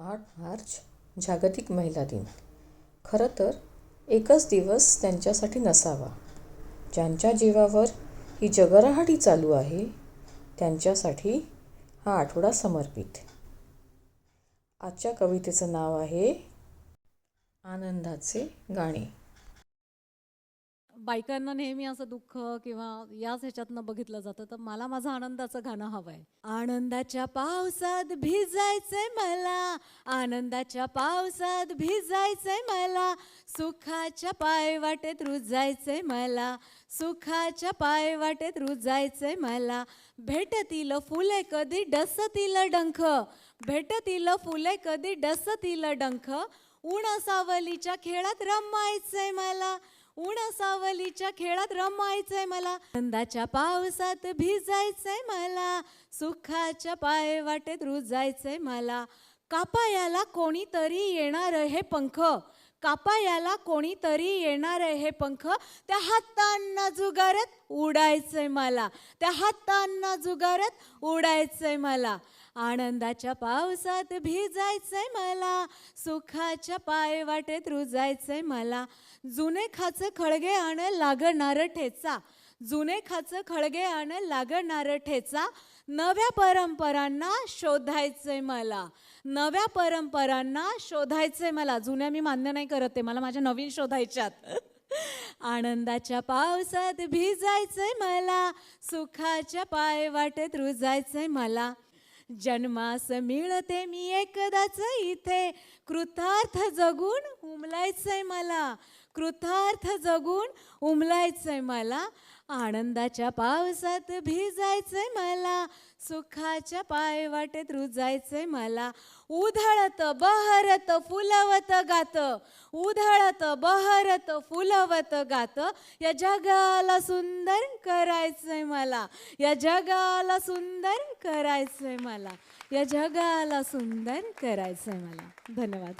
आठ मार्च जागतिक महिला दिन. खरं तर एकच दिवस त्यांच्यासाठी नसावा. ज्यांच्या जीवावर ही जगरहाटी चालू आहे त्यांच्यासाठी हा आठवडा समर्पित. आजच्या कवितेचं नाव आहे आनंदाचे गाणे. बायकांना नेहमी असं दुःख किंवा याच ह्याच्यातनं बघितलं जातं तर मला माझं आनंदाचं गाणं हवं आहे आनंदाच्या पावसात भिजायचंय मला आनंदाच्या पावसात भिजायचंय मला सुखाच्या पाय वाटेत रुजायचंय मला सुखाच्या पाय वाटेत रुजायचंय मला. भेटतील फुले कधी डसतील डंख भेटतील फुले कधी डसतील डंख उण सावलीच्या खेळात रमायचंय मला उण सावलीच्या खेळात रमायचंय मला. आनंदाच्या पावसात भिजायचंय मला. सुखाच्या पाय वाटेत रुजायचंय मला. कापायाला कोणीतरी येणार हे पंख. कापायाला कोणीतरी येणार हे पंख. त्या हातांना जुगारत उडायचंय मला. त्या हातांना जुगारत उडायचंय मला. आनंदाच्या पावसात भिजायचंय मला सुखाच्या पाय वाटेत रुजायचंय मला. जुने खाचं खळगे आण लागणार ठेचा जुने खाचं खळगे आण लागणार ठेचा नव्या परंपरांना शोधायचंय मला. नव्या परंपरांना शोधायचंय मला. जुन्या मी मान्य नाही करत ते मला माझ्या नवीन शोधायच्यात. आनंदाच्या पावसात भिजायचंय मला सुखाच्या पाय वाटेत रुजायचंय मला. जन्मास मिळते मी एकदाच इथे. कृतार्थ जगून उमलायचंय मला. कृतार्थ जगून उमलायचंय मला. आनंदाच्या पावसात भिजायचंय मला. सुखाच्या पाय वाटेत रुजायचंय मला. उधळत बहरत फुलवत गात. उधळत बहरत फुलवत गात. या जगाला सुंदर करायचंय मला. या जगाला सुंदर करायचंय मला. या जगाला सुंदर करायचंय मला. धन्यवाद.